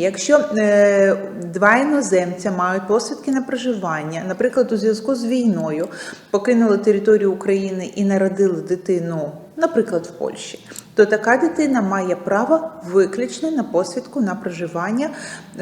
Якщо е, два іноземця мають посвідки на проживання, наприклад, у зв'язку з війною покинули територію України і народили дитину, наприклад, в Польщі, то така дитина має право виключно на посвідку на проживання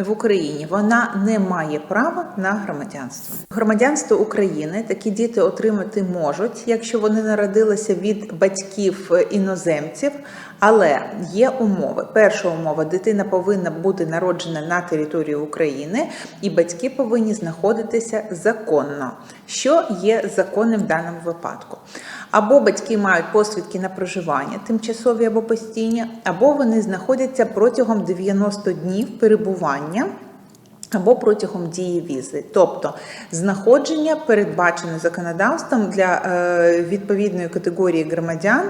в Україні. Вона не має права на громадянство. Громадянство України такі діти отримати можуть, якщо вони народилися від батьків іноземців. Але є умови. Перша умова: дитина повинна бути народжена на території України, і батьки повинні знаходитися законно, що є законним в даному випадку. Або батьки мають посвідки на проживання, тимчасові або постійні, або вони знаходяться протягом 90 днів перебування. Або протягом дії візи, тобто знаходження передбачене законодавством для е, відповідної категорії громадян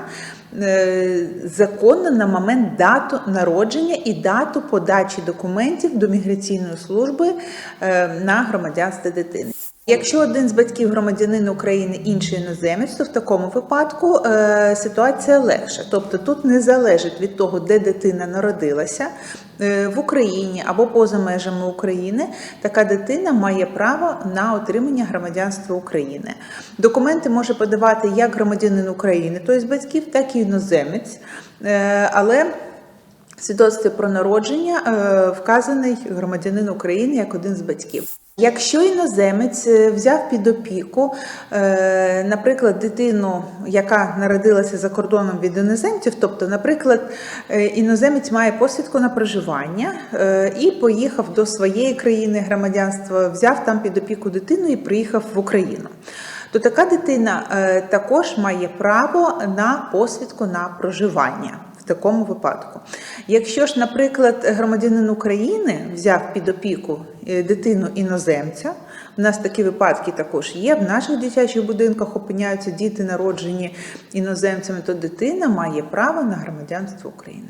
е, законно на момент дату народження і дату подачі документів до міграційної служби е, на громадянство дитини. Якщо один з батьків громадянин України, інший іноземець, то в такому випадку е, ситуація легша. Тобто тут не залежить від того, де дитина народилася е, в Україні або поза межами України, така дитина має право на отримання громадянства України. Документи може подавати як громадянин України, тобто батьків, так і іноземець. Е, але свідоцтві про народження е, вказаний громадянин України як один з батьків. Якщо іноземець е, взяв під опіку, е, наприклад, дитину, яка народилася за кордоном від іноземців, тобто, наприклад, іноземець має посвідку на проживання і поїхав до своєї країни громадянства, взяв там під опіку дитину і приїхав в Україну. То така дитина також має право на посвідку на проживання в такому випадку. Якщо ж, наприклад, громадянин України взяв під опіку е, дитину іноземця, у нас такі випадки також є. В наших дитячих будинках опиняються діти, народжені іноземцями, то дитина має право на громадянство України.